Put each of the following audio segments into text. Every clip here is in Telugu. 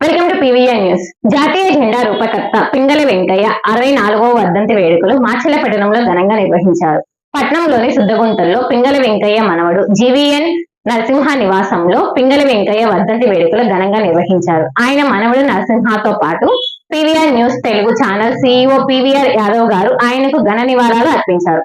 వెల్కమ్ టు పీవీఆర్ న్యూస్ జాతీయ జెండా రూపకర్త పింగళి వెంకయ్య అరవై నాలుగవ వర్ధంతి వేడుకలు మాచలపట్టణంలో ఘనంగా నిర్వహించారు. పట్నంలోని శుద్ధగుంటల్లో పింగళి వెంకయ్య మనవడు జీవీఎన్ నరసింహ నివాసంలో పింగళి వెంకయ్య వర్ధంతి వేడుకలు ఘనంగా నిర్వహించారు. ఆయన మనవడు నరసింహతో పాటు PVR news Telugu channel CEO PVR Yadav గారు ఆయనకు ఘన నివాళాలు అర్పించారు.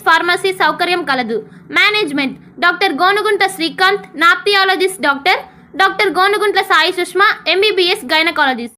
అంబులెన్స్ ఫార్మసీ సౌకర్యం కలదు. Management. Doctor Gonugunta Srikanth nephrologist doctor doctor Gonuguntla Sai Sushma MBBS gynaecologist.